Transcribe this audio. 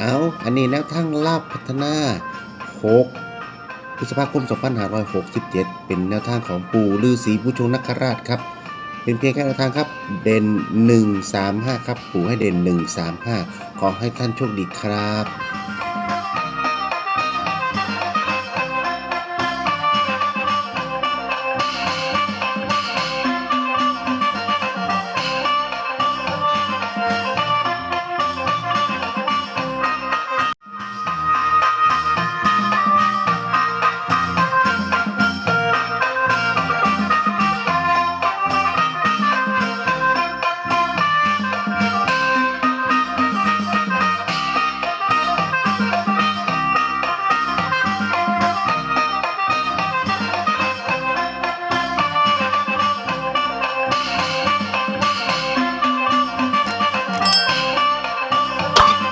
เอาอันนี้แนวทางลาบพัฒนา 6 พฤษภาคม 2567 เป็นแนวทางของปู่ฤาษีผู้ชงนคราชครับ เป็นเพียงแค่แนวทางครับ เด่น 135 ครับ ปู่ให้เด่น 135 ขอให้ท่านโชคดีครับ